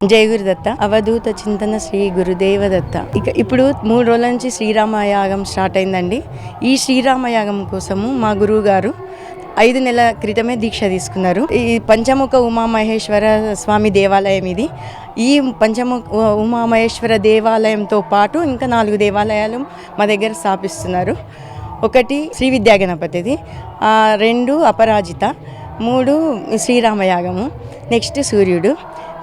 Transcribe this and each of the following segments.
జై గురుదత్త అవధూత చింతన శ్రీ గురుదేవ దత్త ఇక ఇప్పుడు మూడు రోజుల నుంచి శ్రీరామయాగం స్టార్ట్ అయిందండి. ఈ శ్రీరామయాగం కోసము మా గురువు గారు ఐదు నెలల క్రితమే దీక్ష తీసుకున్నారు. ఈ పంచముఖ ఉమామహేశ్వర స్వామి దేవాలయం ఇది. ఈ పంచముఖ ఉమామహేశ్వర దేవాలయంతో పాటు ఇంకా నాలుగు దేవాలయాలు మా దగ్గర స్థాపిస్తున్నారు. ఒకటి శ్రీ విద్యా గణపతిది రెండు అపరాజిత మూడు శ్రీరామయాగము నెక్స్ట్ సూర్యుడు.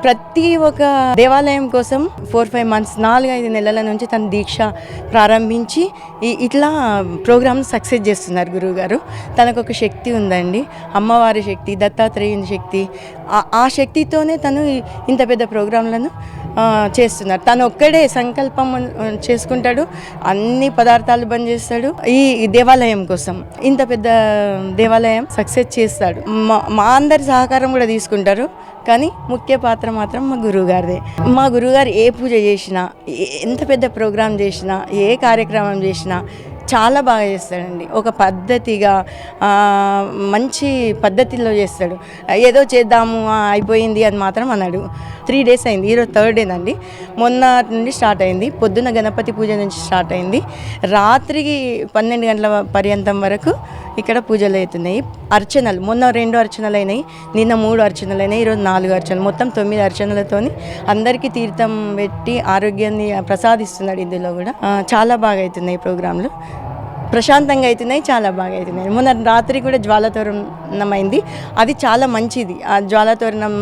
ప్రతి ఒక్క దేవాలయం కోసం ఫోర్ ఫైవ్ మంత్స్ నాలుగు ఐదు నెలల నుంచి తన దీక్ష ప్రారంభించి ఇట్లా ప్రోగ్రామ్ సక్సెస్ చేస్తున్నారు గురువుగారు. తనకు ఒక శక్తి ఉందండి. అమ్మవారి శక్తి దత్తాత్రేయుని శక్తి. ఆ- శక్తితోనే తను ఇంత పెద్ద ప్రోగ్రాంలను చేస్తున్నారు. తను ఒక్కడే సంకల్పం చేసుకుంటాడు. అన్ని పదార్థాలు బంద్ చేస్తాడు. ఈ దేవాలయం కోసం. ఇంత పెద్ద దేవాలయం సక్సెస్ చేస్తాడు. మా మా అందరి సహకారం కూడా తీసుకుంటారు. కానీ ముఖ్య పాత్ర మాత్రం మా గురువు గారిదే మా గురువుగారు ఏ పూజ చేసినా ఎంత పెద్ద ప్రోగ్రాం చేసినా ఏ కార్యక్రమం చేసినా చాలా బాగా చేస్తాడండి. ఒక పద్ధతిగా మంచి పద్ధతిలో చేస్తాడు. ఏదో చేద్దాము అయిపోయింది అని మాత్రం అన్నాడు త్రీ డేస్ అయింది. ఈరోజు థర్డ్ డేనండి మొన్న నుండి స్టార్ట్ అయింది. పొద్దున్న గణపతి పూజ నుంచి స్టార్ట్ అయింది. రాత్రికి పన్నెండు గంటల పర్యంతం వరకు ఇక్కడ పూజలు అవుతున్నాయి. అర్చనలు మొన్న రెండు అర్చనలు అయినాయి నిన్న మూడు అర్చనలు అయినాయి ఈరోజు నాలుగు అర్చనలు. మొత్తం తొమ్మిది అర్చనలతోని అందరికీ తీర్థం పెట్టి ఆరోగ్యాన్ని ప్రసాదిస్తున్నాడు ఇందులో కూడా. చాలా బాగా అవుతున్నాయి ప్రోగ్రాంలు. ప్రశాంతంగా అవుతున్నాయి చాలా బాగా అవుతున్నాయి మొన్న రాత్రి కూడా జ్వాలతోరణం అయింది అది చాలా మంచిది. ఆ జ్వాలతోరణం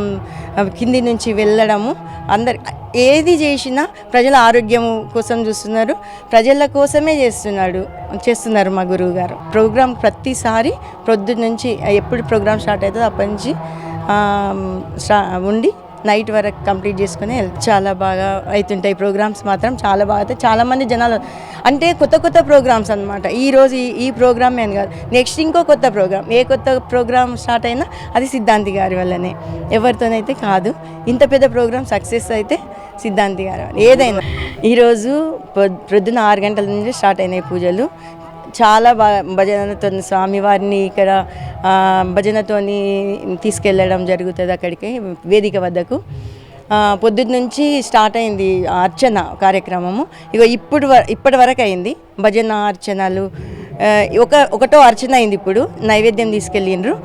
కింది నుంచి వెళ్ళడము అందరి ఏది చేసినా ప్రజల ఆరోగ్యం కోసం చూస్తున్నారు. ప్రజల కోసమే చేస్తున్నాడు చేస్తున్నారు మా గురువు గారు ప్రోగ్రాం ప్రతిసారి ప్రొద్దు నుంచి ఎప్పుడు ప్రోగ్రాం స్టార్ట్ అవుతుందో అప్పటి నుంచి స్టా- ఉండి నైట్ వరకు కంప్లీట్ చేసుకుని చాలా బాగా అవుతుంటాయి ప్రోగ్రామ్స్ మాత్రం చాలా బాగా అవుతాయి. చాలా మంది జనాలు అంటే కొత్త కొత్త ప్రోగ్రామ్స్ అనమాట ఈ రోజు ఈ ఈ ప్రోగ్రామ్ అని కాదు. నెక్స్ట్ ఇంకో కొత్త ప్రోగ్రామ్. ఏ కొత్త ప్రోగ్రామ్ స్టార్ట్ అయినా అది సిద్ధాంతి గారి వల్లనే. ఎవరితోనైతే కాదు ఇంత పెద్ద ప్రోగ్రామ్ సక్సెస్ అయితే సిద్ధాంతి గారి ఏదైనా. ఈరోజు పొద్- ప్రొద్దున ఆరు గంటల నుంచి స్టార్ట్ అయినాయి పూజలు. చాలా బాగా భజనతో స్వామివారిని ఇక్కడ భజనతోని తీసుకెళ్ళడం జరుగుతుంది అక్కడికి వేదిక వద్దకు. పొద్దున్న నుంచి స్టార్ట్ అయింది అర్చన కార్యక్రమము. ఇక ఇప్పుడు వ- ఇప్పటి వరకు అయింది భజన అర్చనలు. ఒక ఒకటో అర్చన అయింది ఇప్పుడు నైవేద్యం తీసుకెళ్ళిండ్రు.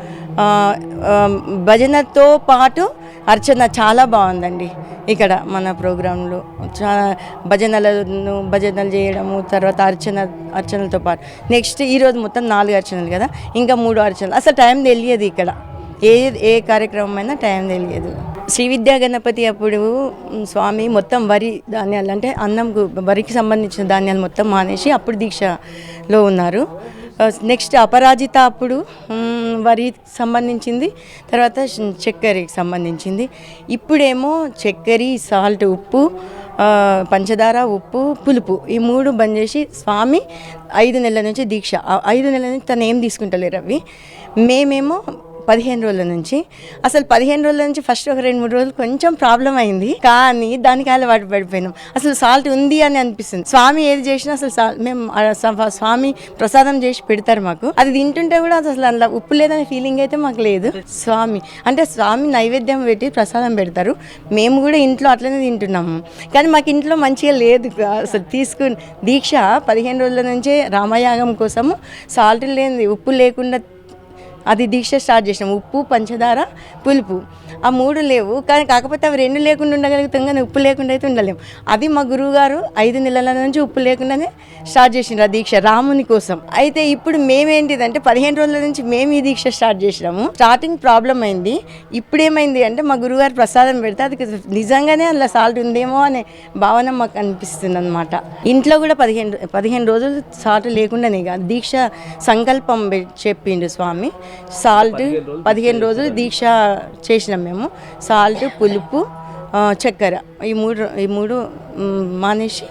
భజనతో పాటు అర్చన చాలా బాగుందండి ఇక్కడ మన ప్రోగ్రాంలో. చాలా భజనలను భజనలు చేయడము తర్వాత అర్చన అర్చనలతో పాటు. నెక్స్ట్ ఈరోజు మొత్తం నాలుగు అర్చనలు కదా? ఇంకా మూడు అర్చనలు. అసలు టైం తెలియదు ఇక్కడ. ఏ ఏ కార్యక్రమం అయినా టైం తెలియదు. శ్రీ విద్యా గణపతి అప్పుడు స్వామి మొత్తం వరి ధాన్యాలు అంటే అన్నంకు వరికి సంబంధించిన ధాన్యాలు మొత్తం మానేసి అప్పుడు దీక్షలో ఉన్నారు. నెక్స్ట్ అపరాజిత అప్పుడు వరి వరికి సంబంధించింది తర్వాత చక్కెరకి సంబంధించింది. ఇప్పుడేమో చక్కెర సాల్ట్ ఉప్పు పంచదార ఉప్పు పులుపు ఈ మూడు బంద్ చేసి స్వామి ఐదు నెలల నుంచి దీక్ష. ఐదు నెలల నుంచి తను ఏం తీసుకుంటలేరు అవి. మేమేమో పదిహేను రోజుల నుంచి. అసలు పదిహేను రోజుల నుంచి ఫస్ట్ ఒక రెండు మూడు రోజులు కొంచెం ప్రాబ్లం అయింది. కానీ దానికి అలవాటు పడిపోయినాం. అసలు సాల్ట్ ఉంది అని అనిపిస్తుంది. స్వామి ఏది చేసినా అసలు మేము స్వామి ప్రసాదం చేసి పెడతారు మాకు. అది తింటుంటే కూడా అసలు అందులో ఉప్పు లేదనే ఫీలింగ్ అయితే మాకు లేదు. స్వామి అంటే స్వామి నైవేద్యం పెట్టి ప్రసాదం పెడతారు. మేము కూడా ఇంట్లో అట్లనే తింటున్నాము. కానీ మాకు ఇంట్లో మంచిగా లేదు. అసలు తీసుకుని దీక్ష పదిహేను రోజుల నుంచే రామయాగం కోసము సాల్ట్ లేనిది ఉప్పు లేకుండా అది దీక్ష స్టార్ట్ చేసినాం. ఉప్పు పంచదార పులుపు. ఆ మూడు లేవు. కానీ కాకపోతే అవి రెండు లేకుండా ఉండగలుగుతాం కానీ ఉప్పు లేకుండా అయితే ఉండలేము అది మా గురువుగారు ఐదు నెలల నుంచి ఉప్పు లేకుండానే స్టార్ట్ చేసిండ్రు ఆ దీక్ష రాముని కోసం. అయితే ఇప్పుడు మేమేంటిదంటే పదిహేను రోజుల నుంచి మేము ఈ దీక్ష స్టార్ట్ చేసినాము. స్టార్టింగ్ ప్రాబ్లం అయింది. ఇప్పుడు ఏమైంది అంటే మా గురువుగారు ప్రసాదం పెడితే అది నిజంగానే అందులో సాల్ట్ ఉందేమో అనే భావన మాకు అనిపిస్తుంది అనమాట ఇంట్లో కూడా పదిహేను పదిహేను రోజులు సాల్ట్ లేకుండానే కాదు. దీక్ష సంకల్పం చెప్పిండు స్వామి. సాల్ట్ పదిహేను రోజులు దీక్ష చేసినాం మేము. సాల్ట్ పులుపు చక్కెర. ఈ మూడు ఈ మూడు మానేసి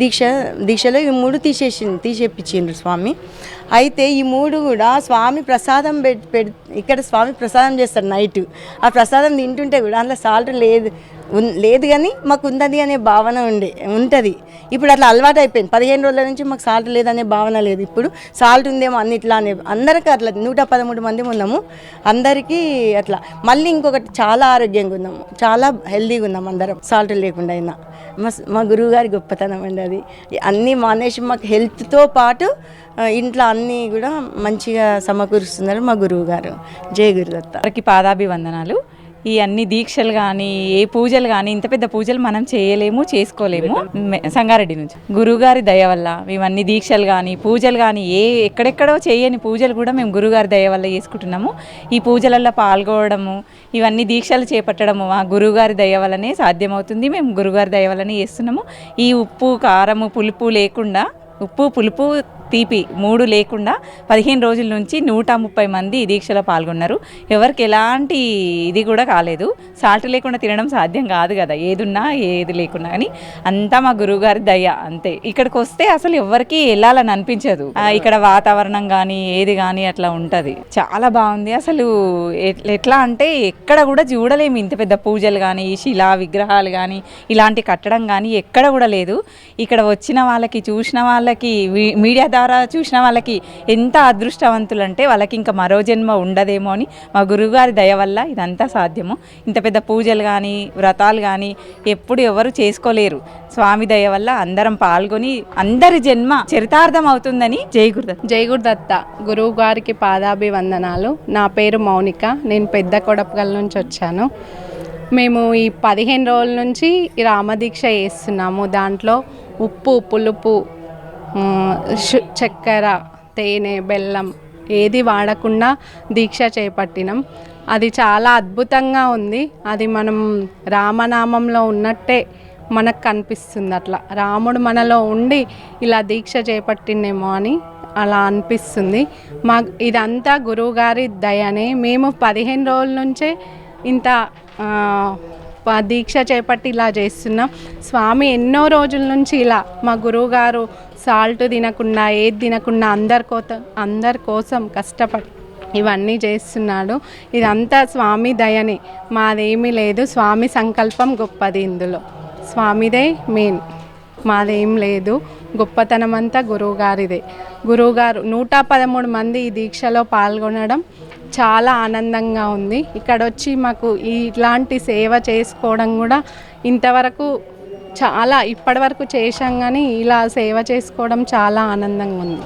దీక్ష దీక్షలో ఈ మూడు తీసేసి తీసేపించిండ్రు స్వామి. అయితే ఈ మూడు కూడా స్వామి ప్రసాదం పెట్ పెడ్ ఇక్కడ స్వామి ప్రసాదం చేస్తారు నైట్. ఆ ప్రసాదం తింటుంటే కూడా అందులో సాల్ట్ లేదు. లేదు కానీ మాకు ఉందని అనే భావన ఉండే ఉంటుంది. ఇప్పుడు అట్లా అలవాటు అయిపోయింది పదిహేను రోజుల నుంచి మాకు సాల్ట్ లేదనే భావన లేదు. ఇప్పుడు సాల్ట్ ఉందేమో అన్నిట్లా అనే అందరికీ అట్లా నూట పదమూడు మంది ఉన్నాము. అందరికీ అట్లా. మళ్ళీ ఇంకొకటి చాలా ఆరోగ్యంగా ఉన్నాము. చాలా హెల్దీగా ఉన్నాము అందరం. సాల్ట్ లేకుండా అయినా. మా మా గురువు గారి గొప్పతనం అండి అది. అన్నీ మానేసి మాకు హెల్త్తో పాటు ఇంట్లో అన్నీ కూడా మంచిగా సమకూరుస్తున్నారు మా గురువు గారు జయ గురుదత్త. వారికి పాదాభివందనాలు. ఈ అన్ని దీక్షలు కానీ ఏ పూజలు కానీ ఇంత పెద్ద పూజలు మనం చేయలేము చేసుకోలేము. సంగారెడ్డి నుంచి. గురుగారి దయ వల్ల మేము అన్ని దీక్షలు కానీ పూజలు కానీ ఏ ఎక్కడెక్కడో చేయని పూజలు కూడా మేము గురుగారి దయ వల్ల చేసుకుంటున్నాము. ఈ పూజలలో పాల్గొనడము ఇవన్నీ దీక్షలు చేపట్టడము మా గురుగారి దయ వల్లనే సాధ్యమవుతుంది. మేము గురుగారి దయ వల్లనే చేస్తున్నాము. ఈ ఉప్పు కారము పులుపు లేకుండా ఉప్పు పులుపు తీపి మూడు లేకుండా పదిహేను రోజుల నుంచి నూట ముప్పై మంది ఈ దీక్షలో పాల్గొన్నారు. ఎవరికి ఎలాంటి ఇది కూడా కాలేదు. సాల్ట్ లేకుండా తినడం సాధ్యం కాదు కదా. ఏదున్నా ఏది లేకున్నా కానీ అంతా మా గురువుగారి దయ అంతే. ఇక్కడికి వస్తే అసలు ఎవరికి వెళ్ళాలని అనిపించదు. ఇక్కడ వాతావరణం కానీ ఏది కానీ అట్లా ఉంటుంది. చాలా బాగుంది. అసలు ఎట్లా అంటే ఎక్కడ కూడా చూడలేము ఇంత పెద్ద పూజలు కానీ శిలా విగ్రహాలు కానీ ఇలాంటి కట్టడం కానీ ఎక్కడ కూడా లేదు. ఇక్కడ వచ్చిన వాళ్ళకి చూసిన వాళ్ళకి వాళ్ళకి మీడియా ద్వారా చూసిన వాళ్ళకి ఎంత అదృష్టవంతులు అంటే వాళ్ళకి ఇంకా మరో జన్మ ఉండదేమో అని మా గురువుగారి దయ వల్ల ఇదంతా సాధ్యము. ఇంత పెద్ద పూజలు కానీ వ్రతాలు కానీ ఎప్పుడు ఎవరు చేసుకోలేరు. స్వామి దయ వల్ల అందరం పాల్గొని అందరి జన్మ చరితార్థం అవుతుందని జై గురుదత్. జై గురుదత్త. గురువు గారికి పాదాభివందనాలు. నా పేరు మౌనిక. నేను పెద్ద కొడపగల్ నుంచి వచ్చాను. మేము ఈ పదిహేను రోజుల నుంచి రామదీక్ష చేస్తున్నాము దాంట్లో ఉప్పు పులుపు చక్కెర తేనె బెల్లం ఏది వాడకుండా దీక్ష చేపట్టినాం. అది చాలా అద్భుతంగా ఉంది. అది మనం రామనామంలో ఉన్నట్టే మనకు కనిపిస్తుంది అట్లా. రాముడు మనలో ఉండి ఇలా దీక్ష చేపట్టిండేమో అని అలా అనిపిస్తుంది. మా ఇదంతా గురువుగారి దయనే. మేము పదిహేను రోజుల నుంచే ఇంత దీక్ష చేపట్టి ఇలా చేస్తున్నాం. స్వామి ఎన్నో రోజుల నుంచి ఇలా మా గురువుగారు సాల్ట్ తినకుండా ఏది తినకుండా అందరి కోత అందరి కోసం కష్టపడి ఇవన్నీ చేస్తున్నాడు. ఇదంతా స్వామి దయనే. మాదేమీ లేదు. స్వామి సంకల్పం గొప్పది ఇందులో. స్వామిదే మెయిన్. మాదేం లేదు. గొప్పతనం అంతా గురువుగారిదే. గురువుగారు నూట పదమూడు మంది ఈ దీక్షలో పాల్గొనడం చాలా ఆనందంగా ఉంది. ఇక్కడ వచ్చి మాకు ఇట్లాంటి సేవ చేసుకోవడం కూడా ఇంతవరకు చాలా ఇప్పటివరకు చేశాం కానీ ఇలా సేవ చేసుకోవడం చాలా ఆనందంగా ఉంది.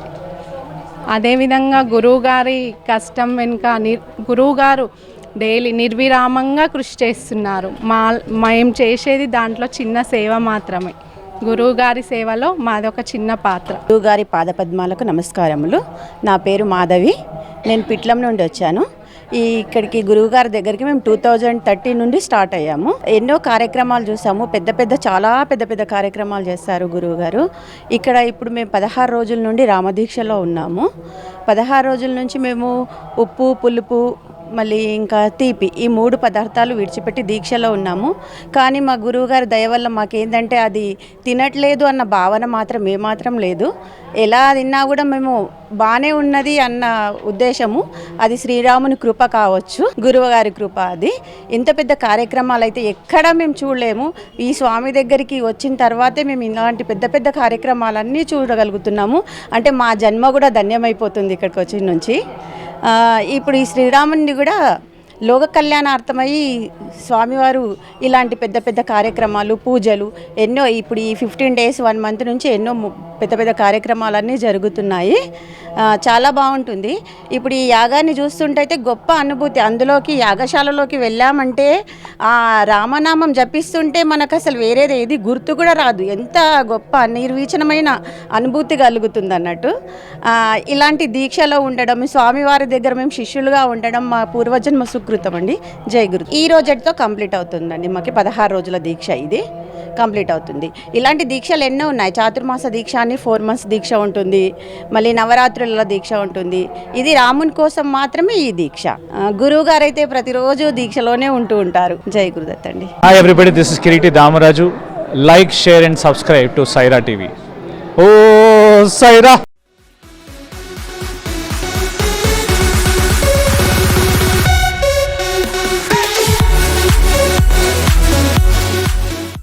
అదేవిధంగా గురువుగారి కష్టం వెనుక నిర్ గురువుగారు డైలీ నిర్విరామంగా కృషి చేస్తున్నారు. మా మేము చేసేది దాంట్లో చిన్న సేవ మాత్రమే. గురువుగారి సేవలో మాది ఒక చిన్న పాత్ర. గురువుగారి పాదపద్మాలకు నమస్కారములు. నా పేరు మాధవి. నేను పిట్లం నుండి వచ్చాను. ఈ ఇక్కడికి గురువుగారి దగ్గరికి మేము టూ థౌజండ్ థర్టీ నుండి స్టార్ట్ అయ్యాము. ఎన్నో కార్యక్రమాలు చూసాము. పెద్ద పెద్ద చాలా పెద్ద పెద్ద కార్యక్రమాలు చేస్తారు గురువుగారు. ఇక్కడ ఇప్పుడు మేము పదహారు రోజుల నుండి రామదీక్షలో ఉన్నాము. పదహారు రోజుల నుంచి మేము ఉప్పు పులుపు మళ్ళీ ఇంకా తీపి. ఈ మూడు పదార్థాలు విడిచిపెట్టి దీక్షలో ఉన్నాము. కానీ మా గురువుగారి దయ వల్ల మాకేంటంటే అది తినట్లేదు అన్న భావన మాత్రం ఏమాత్రం లేదు. ఎలా తిన్నా కూడా మేము బాగానే ఉన్నది అన్న ఉద్దేశము. అది శ్రీరాముని కృప కావచ్చు గురువుగారి కృప అది. ఇంత పెద్ద కార్యక్రమాలు అయితే ఎక్కడా మేము చూడలేము. ఈ స్వామి దగ్గరికి వచ్చిన తర్వాతే మేము ఇలాంటి పెద్ద పెద్ద కార్యక్రమాలన్నీ చూడగలుగుతున్నాము. అంటే మా జన్మ కూడా ధన్యమైపోతుంది ఇక్కడికి వచ్చిన నుంచి. ఇప్పుడు ఈ శ్రీరాముడిని కూడా లోక కళ్యాణార్థమై స్వామివారు ఇలాంటి పెద్ద పెద్ద కార్యక్రమాలు పూజలు ఎన్నో ఇప్పుడు ఈ ఫిఫ్టీన్ డేస్ వన్ మంత్ నుంచి ఎన్నో పెద్ద పెద్ద కార్యక్రమాలన్నీ జరుగుతున్నాయి. చాలా బాగుంటుంది. ఇప్పుడు ఈ యాగాన్ని చూస్తుంటే అయితే గొప్ప అనుభూతి. అందులోకి యాగశాలలోకి వెళ్ళామంటే ఆ రామనామం జపిస్తుంటే మనకు అసలు వేరేది ఏది గుర్తు కూడా రాదు. ఎంత గొప్ప నిర్వీచనమైన అనుభూతి కలుగుతుంది అన్నట్టు ఇలాంటి దీక్షలో ఉండడం స్వామివారి దగ్గర మేము శిష్యులుగా ఉండడం మా పూర్వజన్మ సుకృతం అండి. జై గురు ఈ రోజుతో కంప్లీట్ అవుతుందండి. మాకు పదహారు రోజుల దీక్ష ఇది. కంప్లీట్ అవుతుంది. ఇలాంటి దీక్షలు ఎన్నో ఉన్నాయి. చాతుర్మాస దీక్ష అని ఫోర్ మంత్స్ దీక్ష ఉంటుంది. మళ్ళీ నవరాత్రుల దీక్ష ఉంటుంది. ఇది రాముని కోసం మాత్రమే ఈ దీక్ష. గురువు గారు అయితే ప్రతిరోజు దీక్షలోనే ఉంటూ ఉంటారు. జై గురుదత్ అండి. Hi everybody, this is Kiriti Damaraju. Like, share and subscribe to Sye Raa TV. Oh,